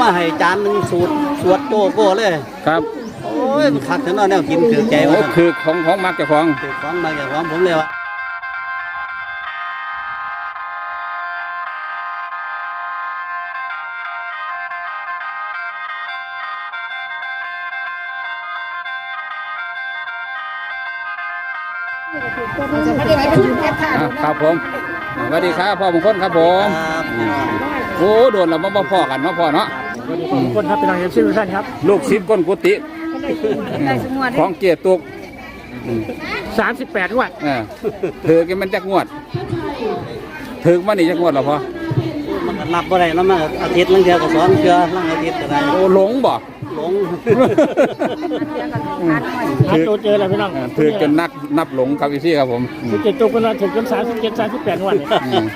มาให้จานหนึ่งสูตรสวดโกโก้เลย ครับโอ้ยคักถึงนอนแนวกินถือใจโอ้ว่าคือของของมักเจ้าของถือของมาจากของผมเลยว่าอะครับผมสวัสดีครับพ่อมงคลครับผม ครับโอ้โดนเรามาบ่พ่อกันเนาะพ่อเนาะขอบ คุณครับเป็นทางเอฟซีทุกท่านครับลูกศิษย์ก้นกุฏิของเกียรติตุก38งวดเออถือกันมันจักงวดถือมานี่จักงวดเหรอพ่อมันก็นับบ่ได้แล้วมันก็อาทิตย์ลังเทื่อก็สองเทื่อลังอาทิตย์ก็ได้โอ้หลงบ่หลงหาตัวเจอแล้วพี่น้องเออถือจนนักนับหลงครับอีซี่ครับผมอืมเจ็ดตัวกันละถึงจนสามสิบเจ็ดสามสิบแปดงวดอืม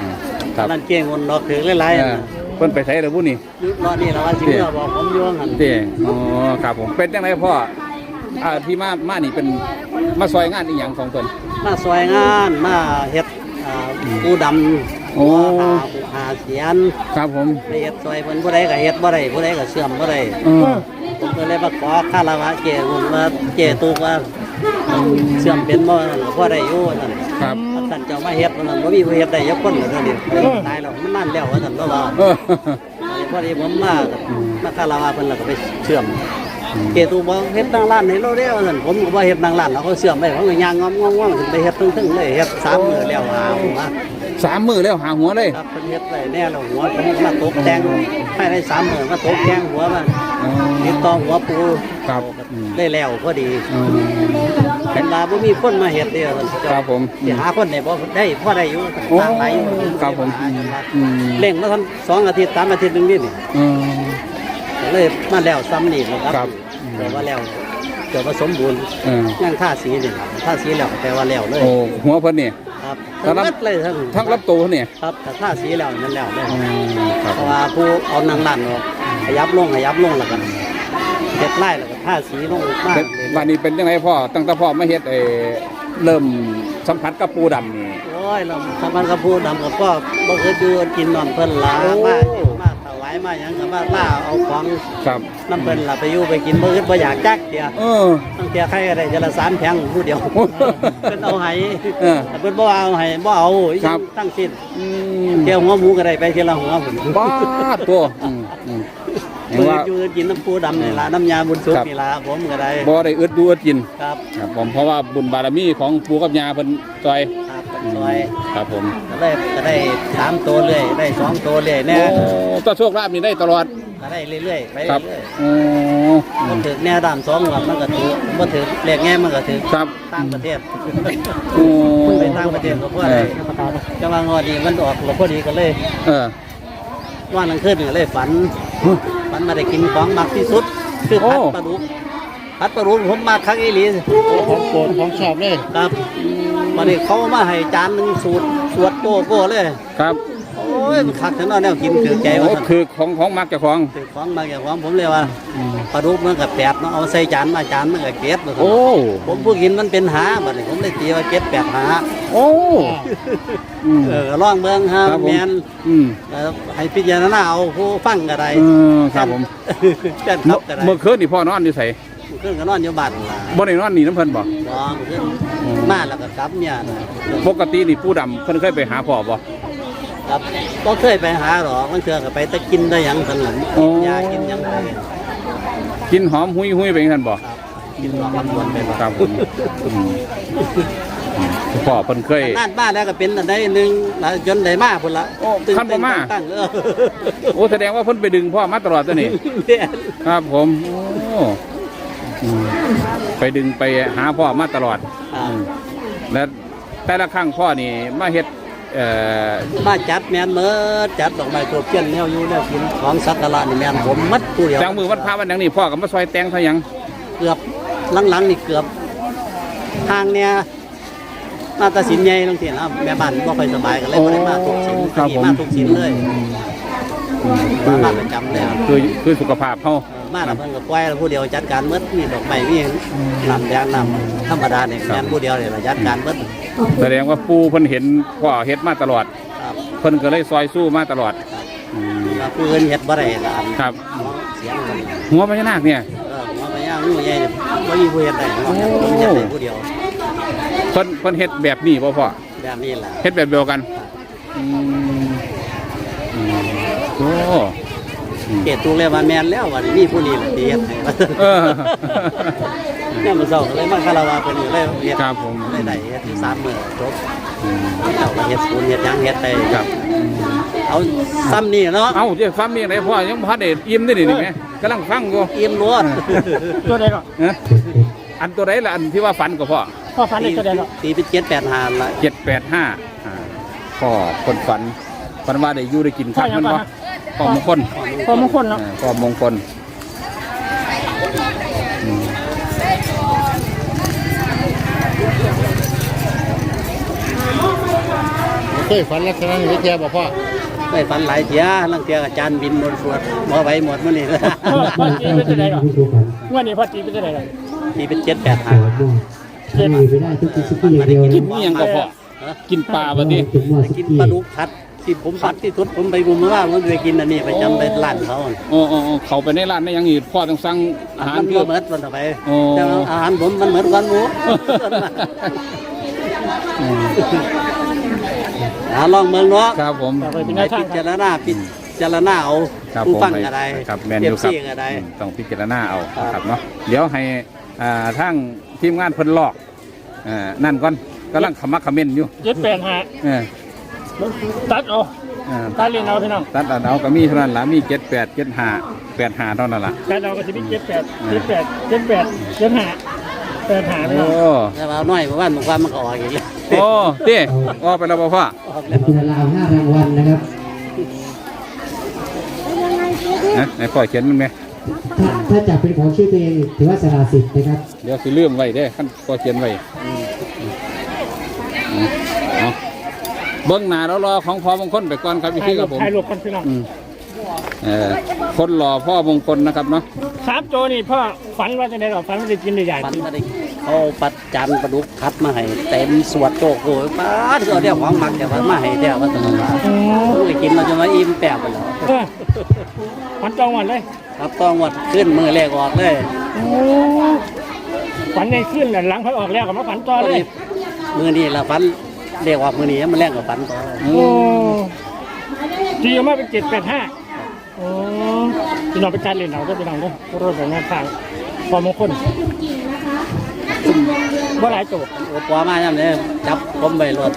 อืมครับนั่นเก่งคนดอกถือหลายเอๆอนะ เพิ่นไปใช้แล้วผู้นี่ยุครอนี่ละว่าสิเมื่อบอกผมอยู่ว่างั้นเด้อ๋อครับผมเป็นจังไดพ่ออ่าที่มามานี่เป็นมาซอยงานอีหยังของเพิ่นมาซอยงานมาเฮ็ดอ่าปูดำโอ้หาหาเสียนครับผมไปเฮ็ดซอยเพิ่นผู้ใดก็เฮ็ดบ่ได้ผู้ใดก็เสื่อมบ่ได้เออผมก็เลยมาขอคารวะเจ้หุ่นว่าเจ้ตูกว่าเสื่อมเป็นบ่นั่นก็พอได้อยู่ว่าซั่นครับ ท่านเจ้ามาเฮ็ดว่านั่นบ่มีผู้เฮ็ดได้ยักคนเลยเดี๋ยวนี้ตายแล้วมันนานแล้วว่าซั่นบ่ว่าเออพอดีผมมามาคารวะเพิ่นแล้วก็ไปเชื่อมเจ้ตูบ่เฮ็ดทางร้านให้เราเด้อว่าซั่นผมก็บ่เฮ็ดทางร้านเราก็เสื่อมไปผมก็ย่างงอมงอมๆขึ้นไปเฮ็ดถึงๆเลยเฮ็ดสามมื้อแล้วหาผมว่าสามมือแล้วหาหัวเลยครับเป็นเฮ็ดได้แน่แล้วหัวผมมาตกแต่งภายในสามหมื่นมาตกแต่งหัวมาอ๋อ ติดต่อหัวปูครับอืม ได้แล้วพอดีอืม เป็นว่าบ่มีคนมาเฮ็ดเด้อครับผมสิหาคนได้บ่ได้พอได้อยู่โอ้ตามไหลอยู่ครับผมอืม เร่งมาทำสองอาทิตย์สามอาทิตย์หนึงนี่นี่อืม ก็เลยมาแล้วซ้ำนี่นะคครัรับบแต่ว่าแล้วเกิดว่าสมบูรณ์เออย่างท่าสีนี่ท่าสีแล้วก็แปลว่าแล้วเลยโอ้หัวเพิ่นนี่ ครับทั้ทั้งงรับหมดเลยทั้งทั้งรับตัวเนี่ยครับแต่ท่าสีแล้วนั่นแล้วเลย อืมครับเพราะว่าผู้เอานางลั่นออก ขยับลงขยับลงแล้วกันเฮ็ดไล่แล้วก็ท่าสีลงมากเป็นวันนี้เป็นยังไงพ่อตั้งแต่พ่อมาเฮ็ดเออเริ่มสัมผัสกับปูดำนี่โอ้ยเราทำมันกับผู้ดำกับก็บ่เคยดูกินนอนเพิ่นลาโอ้มามาถวายมาหยังก็มาล่าเอาของครับน้ำเพิ่นล่ะไปอยู่ไปกินบ่คิดบ่อยากจักเดียว เออ ตั้งแต่ใครก็ได้จะละสามแผงผู้เดียวโอ้เพิ่นเอาให้เออแต่เพิ่นบ่เอาให้บ่เอาอีกครับ ตั้งสิ้นอืมเที่ยวหัวหมูก็ได้ไปเที่ยวละหัวพุ่นบ้าดตัวอืมอืม เห็นเพิ่นว่าอยู่กินน้ำปูดำนี่ล่ะน้ำยาบุญสุขครับนี่ล่ะผมก็ได้บ่ได้อึดดูอึดกินครับครับผมเพราะว่าบุญบารมีของปู่กับย่าเพิ่นจอยครับซอยครับผมก็ได้ก็ได้สามตัวเรื่อยได้สองตัวเรื่อยแน่โอ้ต่อโชคลาภนี่ได้ตลอดก็ได้เรื่อยๆไปครับเรื่อยโอ้ๆมันถือแน่ด้านสองหลับมันก็ถือมันถือเลขแง่มันก็ถือครับต่างประเทศโอ้ไปต่างประเทศก็เพื่ออะไรจังหวะงอดีมันออกหลพอดีก็เลย เออว่านังขึ้นก็เลยฝัน ฝันมาได้กินของมักที่สุด คือผัดโอ้ปลาดุกผัดปลาดุกผมมาคักอีหลีของโปรดของชอบเลยครับวันนี้เขามาให้จานหนึ่งสูตรสวดโกโก้เลยครับโอ้ ยคักถึงนอนแนวกินถือใจว่าโอ้ซั่นคือของของมักเจ้าของ ถือของมาอย่างของผมเลยว่าปลาดุกมันกับแปดเนาะเอาใส่จานมาจานมันกับเก็บโอ้ ผมผู้กินมันเป็นหาบัดนี้ผมเลยตีว่าเก็บแปดหาโอ้อืม เออก็ลองเบิ่งฮะครับผม แมนอืมเอ่อให้พิจารณาเอาผู้ฟังก็ได้เออครับผมแฟนคลับก็ได้เมื่อคืนนี่พ่อนอนอยู่ไสขึ้นก็นอนอยู่บ้านล่ะบ่ได้นอนนี่น้ำเพิ่นบ่ ลองขึ้นมาแล้วก็กลับเนี่ยนะปกตินี่ปู่ดำเพิ่นเคยไปหาพ่อบ่ ครับก็เคยไปหาหรอกมันเถื่อก็ไปแตะกินได้หยังสนนโอ้ยากินหยังไปกินหอมหุยหุยๆไปจังซั่นบ่ครับกินหลอกมันวนไปบ่ครับผมอืมอืมพ่อเพิ่นเคยนานมาแล้วก็เป็นอันใดหนึงแล้วจนได้มาพุ่นละโอ้ตื่คันบ่มา ตั้งเออโอ้แสดงว่าเพิ่นไปดึงพ่อมาตลอดตัวนี้เนี่ยครับผมโอ้อืมไปดึงไปหาพ่อมาตลอด อ่าอืมและแต่ละครั้งพ่อนี่มาเฮ็ด เอ่อมาจัดแมนเมิดจัดดอกไม้ตัวเพี้ยนแนวอยู่แนวกินของสักการะนี่แมนผมมัดผู้เดียวจังมือวันพระวันหยังนี่พ่อก็มาซอยแต่งเท่าหยังเกือบหลังๆนี่เกือบทางเนี่ยมาตาสินใหญ่ลงทีนะแม่บ้านบ่ค่อยสบายก็เลยบ่ได้มาทุกสินครับที่ผมมาทุกสินเลยมามาประจำเลยครับคือคือสุขภาพเฮาเออมาแล้วเพิ่นก็ปล่อยแล้วผู้เดียวจัดการหมดมีดอกไม้มีน้ำแดงน้ำธรรมดาเนี่ยแม่นผู้เดียวเนี่ยล่ะจัดการหมด แสดงว่าปู่เพิ่นเห็นพ่อเฮ็ดมาตลอด ครับเพิ่นก็เลยซอยสู้มาตลอดอืมก็ล่ะผู้อื่นเฮ็ดบ่ได้ล่ะอันครับ เสียงมันหัวพญานาคเนี่ย เออหัวไปย่างงูใหญ่นี่บ่มีผู้เฮ็ดได้เนาะผมเฮ็ดได้ผู้เดียวเพิ่นเพิ่นเฮ็ดแบบนี้บ่พ่อแบบนี้ล่ะเฮ็ดแบบเดียวกันอืมอืมโอ้ เกตตูเลยว่าแม่นแล้วว่านี่มีผู้นี้แหละที่เฮ็ดให้ว่าเออ เนี่ยมันเศร้าก็เลยมาคาราวาเพิ่นอยู่เลยเฮ็ดครับผม ได้ได้เฮ็ดอยู่สามมื้อจบอืมเจ้าก็เฮ็ดศูนย์เฮ็ดหยังเฮ็ดได้ครับ เอาซ้ำนี่เนาะเอ้าเจ้าฟังนี่ไหนพ่อยังบ่ทันได้อิ่มได้นี่นี่แม่กำลังฟังอยู่อิ่มรวดตัวใดก็เอ้ออันตัวใดล่ะอันที่ว่าฝันก็พ่อพ่อฝันได้ตัวใดก็ตีเป็นเจ็ดแปดหาละ เจ็ดแปดห้าพ่อคนฝันฝันว่าได้อยู่ได้กินข้าวมันบ่ พ่อมงคลพ่อมงคลเนาะเออพ่อมงคลอืมเคยฝันลักษณะนี้เทียบอกพ่อไปฝันหลายเทียลังเทียอาจารย์บินบนสวดบ่ไหวหมดมื้อนี้พ่อพ่อตีเป็นตัวใดก็งวดนี้พ่อตีเป็นตัวใดก็ตีเป็นเจ็ดแปดหาเจ็ดไม่ได้ทุกทีทุกทีอย่างเดียวกินนี่ยังก็พ่อกินปลาบัดนี้ถึงว่าไปสุกินกี้ปลาดุกผัด ที่ผมผัดที่ทุดผมไปบุญมาว่าผมไปกินอันนี้ไปจำไปร้านเขาโอ้โอ้โอ้เขาไปในร้านได้ยังอีกพ่อต้องสั่งอาหารมันเพื่ก็อเหมือนวันต่อไปโอ้แต่ว่าอาหารผมมันเหมือนกันหมูอืมหาลองเมืองเนาะครับผมต่อไปเป็นหให้น้าทาพิงคจารับรณาพิจารณาเอาครับผู้ผมฟังก็ได้ครับแมนเอยูฟครับซีก็ได้อืมต้องพิจารณาเอาครับนะครับเนาะเดี๋ยวให้อ่าทางทีมงานเพิ่นลอกอ่านั่นก่อนกำลังขมักเขม้นอยู่เจ็ดแปดห้าเออ ตัดเอาเออตัดเรียนเอาพี่น้องตัดเอาก็มีเท่านั้นล่ะมีเจ็ดแปดเจ็ดห้าแปดห้าเท่านั้นล่ะตัดเอาก็จะมีเจ็ดแปดเจ็ดแปดเจ็ดแปดเจ็ดห้าแปดห้าพี่น้องโอ้แต่ว่าน้อยเพราะว่าบางวันมันก็ออกอีกแล้วโอ้เต้ออกไปแล้วบ่พ่อออกแล้วกีฬาห้ารางวัลนะครับนะไหนพ่อเขียนมันไหมถ้าถ้าจับเป็นของชื่อตัวเองถือว่าสละสิทธิ์นะครับเดี๋ยวสิลืมไว้เด้ขั้นพ่อเขียนไว้ เอาเบิ้งหน้าแล้วรอของพ่อมงคลไปก่อนครับพี่ถ่ายรูครัปบผมถ่ายรูปกันพี่น้องอืมเออคนหล่อพ่อมงคลนะครับเนาะสามโจนี่พ่อฝันว่าจะได้หรอฝันว่าจะกินได้ใหญ่ปันมาได้เขาปัดจานปลาดุกคัดมาให้เต็มสวดโจกโอ้ยป้าดเอาเดี๋ยวของมักเดี๋ยวมาให้เดี๋ยวว่าตลอดว่าผมไปกินเราจะมาอิ่มแปบไปแล้วเออฝันจองวันเลยครับต้องวัดขึ้นมือแรกออกเลยโอ้ฝันในขึ้นน่ะหลังพักออกแล้วก็มาฝันต่อเลย มือนี้ละฟัน เรียกว่ามือนี้มันแรงกว่าฟันต่ออืโอ้มจีออกมาเป็นเจ็ดแปดห้าโอ้พี่น้องไปการเล่นเอาก็พี่น้องก็รถแบบงานทางพอมงคลบ่หลายตัวโอ้ปอมาย่ำเลยจับผมไปรถ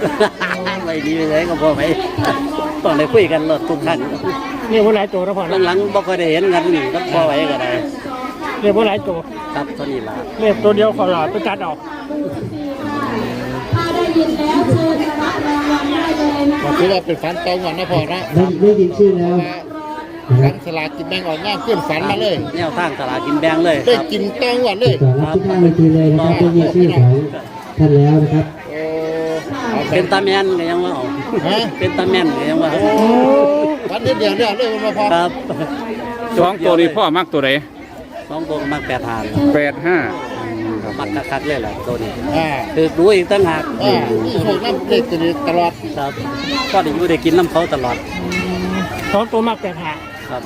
ไปดีไปเลยก็พอไปต้องได้คุยกันรถทุกขั้นนี่บ่หลายตัวแล้วพอนะหลังๆบ่ค่อยได้เห็นกันนี่ก็พอไหวก็ได้เรียกบ่หลายตัวครับตัวนี้ล่ะเรียกตัวเดียวขอหลอดไปจัด เอาถือว่าเป็นฝันตรงก่อนนะพ่อนะได้ได้ยินชื่อแล้วนะคหลัรับงสลากกินแบ่งออกง่ายขึ้นฝันมาเลย แนวทางตลาดกินแบงเลยได้ครับกินตรงก่อนเลยต่อรับที่ข้างเวทีเลยนะครับได้ยินชื่อของท่านแล้วนะครับโอ้เอาเป็นตาแมนก็ยังว่าเอาฮะเป็นตาแมนก็ยังว่าโอ้ฝันเดียวเดียวเดียวเลยมาพอครับสองตัวนี้พ่อมักตัวไหนสองตัวก็มักแปดหานแปดห้า มักคักๆเลยล่ะตัวนี้อ่าคือรู้อีกตั้งหากอ่านี่โชคน้ำเด็กตลอดครับก็ได้อยู่ได้กินน้ำเขาตลอดสองตัวมากแปดห้าครับ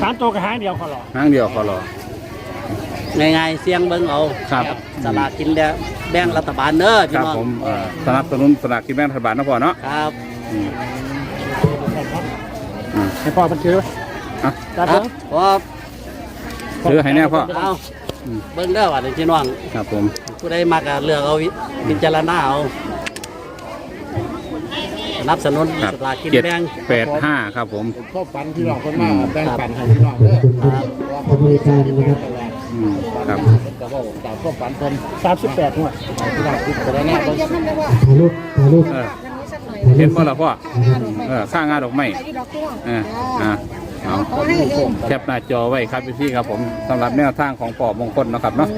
สามตัวก็หางเดียวขอหลอดห้างเดียวขอรอ ง่ายๆเสียงเบิ่งเอาครับ สลากกินแดงแบ่งรัฐบาลเด้อคพี่รับน้องผมเอ่อสนับสนุนสลากกินแบ่งรัฐบาลนะพ่อเนาะครับอืมอืมให้พ่อมันถืออะจัดครัเบิ่บงเพราะซื้อให้แน่พ่อเอา เบิ่งเด้อว่าเดี๋ยวพี่น้องครับผมผู้ใดมักก็เลือกเอาวิพิจารณาเอาสนับสนุนครับสลากกินเจ็ดแบ่งแปดห้าครับผมชอบฝันพี่น้องคนมาแบ่งปันให้พี่น้องขเด้อบคุณคุณบริการนะครับอืมครับแต่ว่าตามชอบฝันคนสามสิบแปดหัวพี่น้องคิดแต่ละหน้าเบิ่งถ่ายรูปถ่ายรูปเออถ่ายรูเห็นปพ่อละพ่อนะครับเออข้างงานดอกไม้เอออะ เอาแคปหน้าจอไว้ครับพี่ครับผมสำหรับแนวทางของปอบมงคลเนาะครับเนาะ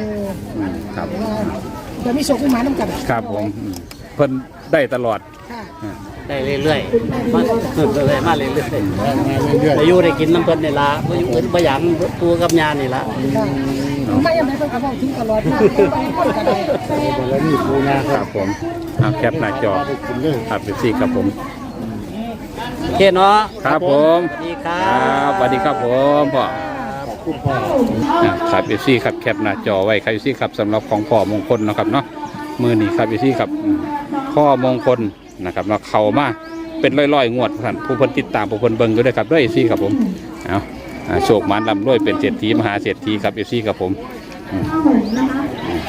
อืมครับ เดี๋ยวมีโชคขึ้นมาน้ำกันครับผมอืมเพิ่นได้ตลอด ค่ะได้เรื่อยๆมาเรื่อยๆมาเรื่อยๆอายุได้กินน้ำเพิ่นนี่ละบ่อยู่อื่นบ่หยังตัวกับยานี่ละไม่ยังไม่เพิ่งกระบอกถึงตลอดนะคนกันเลย แล้วนี่ปูนาครับผมเอาแคปหน้าจอครับพี่ครับผม โอเคเนาะครับผมสวัสดีครัครับบสวัสดีครับผมพ่อขอบคุณพ่ออะครับเอซี่ครับแคปหน้าจอไว้ครับเอซี่ครับสำหรับของพ่อมงคลเนาะครับเนาะมือนี้ครับเอซี่ครับอืมพ่อมงคลนะครับเนาะเข้ามาเป็นร้อยๆงวดท่านผู้คนติดตามผู้คนเบิ่งอยู่ด้วยครับด้วยเอซี่ครับผมเอาอ่าโชคมันลำรวยเป็นเศรษฐีมหาเศรษฐีครับเอซี่ครับผมอืมอืม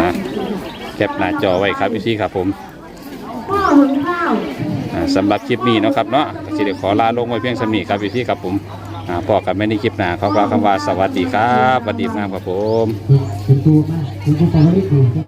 นะแคปหน้าจอไว้ครับเอซี่ครับผมอ่า สำหรับคลิปนี้เนาะครับเนาะก็สิได้ขอลาลงไว้เพียงสำนีครับพี่พี่ครับผมอ่าพอกันไม่ในคลิปหน้าเขากล่าวคำว่าสวัสดีครับสวัสดีมากครับผม